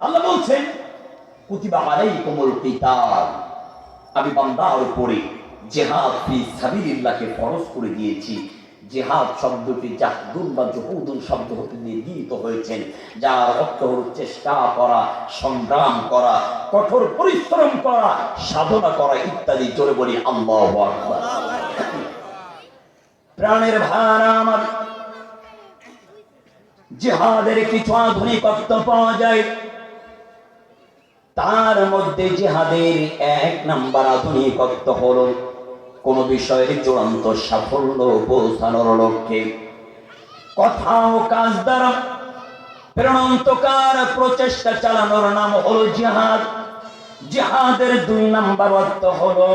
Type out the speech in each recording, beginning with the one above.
আল্লাহ বলছেন, কুতিবা আলাইকুমুল কিতাল। আমি বান্দার উপরে জেহাদ ফি সাবিলিল্লাহকে ফরজ করে দিয়েছি। জেহাদ শব্দটি জাহদুন বা জহুদুন শব্দ হতে নির্গিত হয়েছেন যার অর্থ হল চেষ্টা করা, সংগ্রাম করা, কঠোর পরিশ্রম করা, সাধনা করা ইত্যাদি। জোরে বলি, আল্লাহ প্রাণের ভাড়া আমার। জেহাদের কিছু আধুনিকত্ব পাওয়া যায়। তার মধ্যে জেহাদের এক নাম্বার আধুনিকত্ব হলো কোন বিষয়ে চূড়ান্ত সাফল্য পৌঁছানোর লক্ষ্যে। কথা ও কাজ দ্বারা প্রেরণান্তকার প্রচেষ্টা চালানোর নাম হলো জিহাদ। জিহাদের দুই নাম্বার অর্থ হলো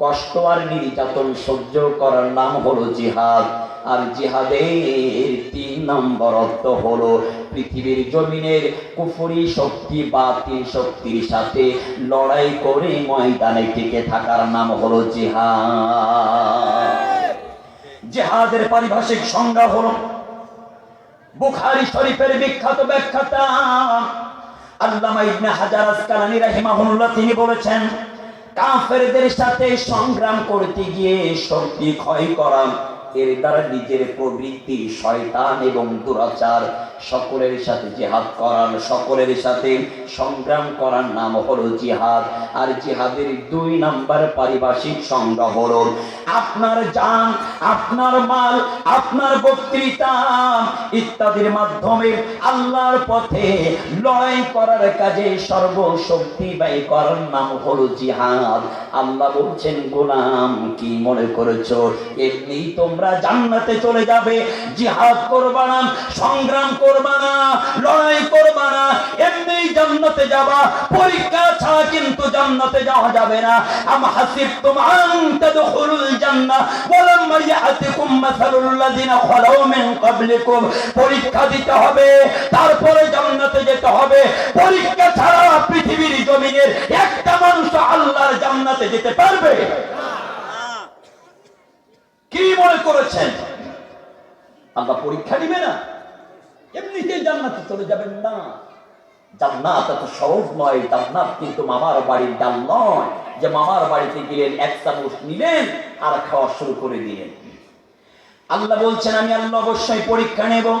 কষ্ট আর নির্যাতন সহ্য করার নাম হলো জিহাদ। আর জিহাদের তিন নম্বর অর্থ হলো পৃথিবীর জমিনের কুফরি শক্তি বাতিল শক্তির সাথে লড়াই করে ময়দানে টিকে থাকার নাম হলো জিহাদ। জেহাদের পারিভাষিক সংজ্ঞা হলো বুখারি শরীফের বিখ্যাত ব্যাখ্যাতা আল্লামা ইবনে হাজার আসকালানি রাহিমাহুল্লাহ, তিনি বলেছেন কাফেরদের সাথে সংগ্রাম করতে গিয়ে শক্তি ক্ষয় করা এর দ্বারা নিজের প্রবৃত্তি, শয়তান এবং দুরাচার সকলের সাথে জিহাদ করার, সকলের সাথে সংগ্রাম করার নাম হলো জিহাদ। আর জিহাদের দুই নাম্বার পারিভাষিক সংজ্ঞা হলো আপনার জান, আপনার মাল, আপনার বক্তৃতা ইত্যাদির মাধ্যমে আল্লাহর পথে লড়াই করার কাজে সর্বশক্তি ব্যয় করার নাম হলো জিহাদ। আল্লাহ বলছেন, গোলাম, কি মনে করেছ? এমনি তোমরা জান্নাতে চলে যাবে। জিহাদ করবা না, সংগ্রাম করবা না, লড়াই করবা না, এমনি জান্নাতে যাবা। পরীক্ষা ছাড়া কিন্তু জান্নাতে যাওয়া যাবে না। আম হাসিবতুম আন তাদখুলুল জান্নাহ, ওয়ালাম ইয়াতিকুম মাসালুল লাযিনা খালাউ মিন ক্বাবলিকুম। পরীক্ষা দিতে হবে, তারপরে জান্নাতে যেতে হবে। পরীক্ষা ছাড়া পৃথিবীর জমিনের একটা মানুষ আল্লাহর জান্নাতে যেতে পারবে? মনে করেছেন। আল্লাহ পরীক্ষা নিবে না। এমনিতেই জান্নাতে চলে যাবেন না। জান্নাত এত সহজ নয়। জান্নাত কিন্তু মামার বাড়ির ডাল নয়। যে মামার বাড়িতে গেলেন, এক চামচ নিলেন আর খাওয়া শুরু করে দিলেন। আল্লাহ বলছেন, আমি আল্লাহ অবশ্যই পরীক্ষা নেব।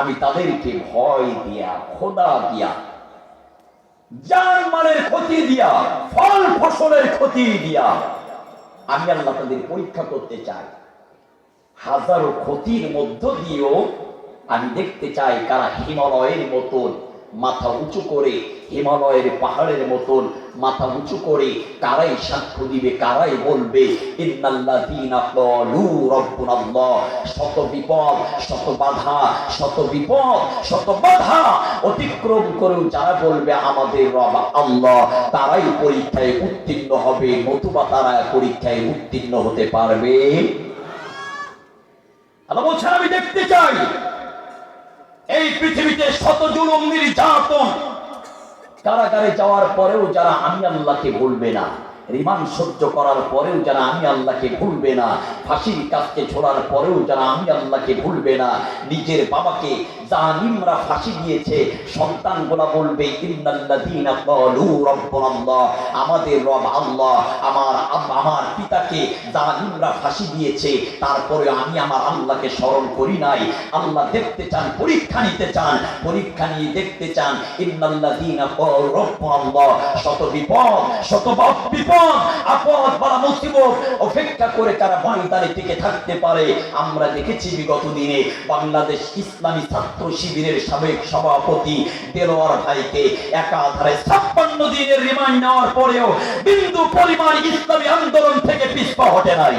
আমি তাদেরকে ভয় দিয়া, খোদা দিয়া জান মানের ক্ষতি দিয়া, ফল ফসলের ক্ষতি দিয়া, আমি আল্লাহ তাদের পরীক্ষা করতে চাই। হাজারো ক্ষতির মধ্য দিয়েও আমি দেখতে চাই কারা হিমালয়ের মতন মাথা উঁচু করে হিমালয়ের পাহাড়ের মতন মাথা উঁচু করে কারাই সাক্ষ্য দিবে, কারাই বলবে শত বিপদ, শত বাধা, শত বিপদ, শত বাধা অতিক্রম করেও যারা বলবে আমাদের রব আল্লাহ, তারাই পরীক্ষায় উত্তীর্ণ হবে, নতুবা তারা পরীক্ষায় উত্তীর্ণ হতে পারবে। আমি দেখতে চাই। এই পৃথিবীতে শত জুলুম নির্যাতন। কারাগারে যাওয়ার পরেও যারা আমি আল্লাহকে বলবে না। রিমান্ড সহ্য করার পরেও যারা আমি আল্লাহকে ভুলবে না, ফাঁসির কাজকে ছোড়ার পরেও যারা আমি আল্লাহকে ভুলবে না, নিজের বাবাকে জালিমরা ফাঁসি দিয়েছে বলবে, ইন্নাল্লাযীনা ক্বালু রাব্বুনাল্লাহ, আমাদের রব আল্লাহ, আমার আমার পিতাকে জালিমরা ফাঁসি দিয়েছে, তারপরে আমি আমার আল্লাহকে স্মরণ করি নাই। আল্লাহ দেখতে চান, পরীক্ষা নিতে চান, পরীক্ষা নিয়ে দেখতে চান রাব্বুনাল্লাহ, শত বিপদ, শত বাপ বা মুসিবত। অপেক্ষা করে তারা থাকতে পারে। আমরা দেখেছি বিগত দিনে বাংলাদেশ ইসলামী ছাত্র শিবিরের সাবেক সভাপতি দেলোয়ার ভাইকে একাধারে ছাপ্পান্ন দিনের রিমান্ড নেওয়ার পরেও বিন্দু পরিমাণ ইসলামী আন্দোলন থেকে পিছপা হটে নাই।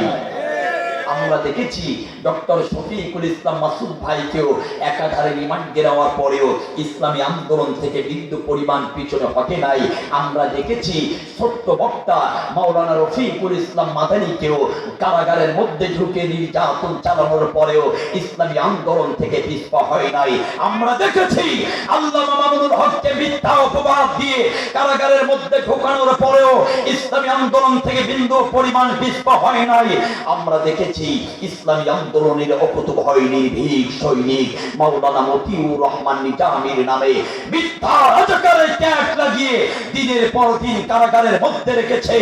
আমরা দেখেছি। ডক্টর শফিকুল ইসলাম মাসুদ ভাইকেও একাধারে রিমান্ডে নেওয়ার পরেও ইসলামী আন্দোলন থেকে বিন্দু পরিমাণ পিছনে হটে নাই। আমরা দেখেছি সত্য বক্তা মাওলানা রফিকুল ইসলাম মাদানীকেও কারাগারের মধ্যে ঢুকে নির্যাতন চালানোর পরেও ইসলামী আন্দোলন থেকে পিছপা হয় নাই। আমরা দেখেছি আল্লাহ মামুনুল হককে মিথ্যা অপবাদ দিয়ে কারাগারের মধ্যে ঢোকানোর পরেও ইসলামী আন্দোলন থেকে বিন্দু পরিমাণ পিছপা হয় নাই। আমরা দেখেছি ইসলামী আন্দোলনের অকুত ভয় নির্ভীক সৈনিক, মাওলানা মতিউর রহমান নিজামের নামে মিথ্যা রাজাকারের ট্যাগ লাগিয়ে দিনের পর দিন কারাগারের মধ্যে রেখেছে।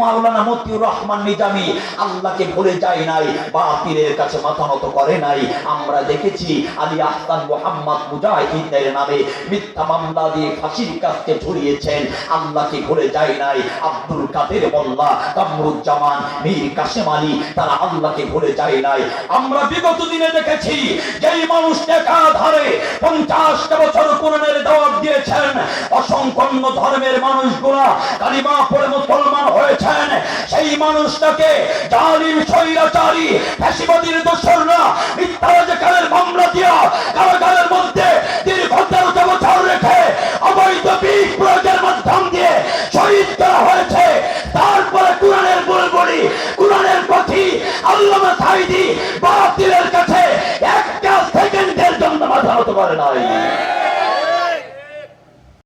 মাওলানা মতিউর রহমান নিজামি, আল্লাহকে ভুলে যায় নাই বা পীরের কাছে মাথা নত করে নাই। আমরা দেখেছি আলী আহসান মোহাম্মদ মুজাহিদের নামে মিথ্যা মামলা দিয়ে ফাঁসির কাজকে ঝুলিয়েছেন। আল্লাহকে ভুলে যায় নাই, আব্দুল কাদের মোল্লা, কামরুজ্জামান, মীর কাসেম আলী, তারা কথাটি ভুলে যাই নাই। আমরা বিগত দিনে দেখেছি, যেই মানুষ একাধারে পঞ্চাশটা বছর কোরআনের দাওয়াত দিয়েছেন অসংকন্ন ধর্মের মানুষগুলা কালিমা পড়ে মুসলমান হয়েছেন। সেই মানুষটাকে জালিম, স্বৈরাচারী, ফ্যাসিবাদীর দোসররা মিথ্যা রাজকারের মামলা দিয়া কারাগারের মধ্যে দীর্ঘ তেরোটা বছর রেখে অবৈধ বিষ প্রয়োগের মাধ্যম দিয়ে শহীদ করা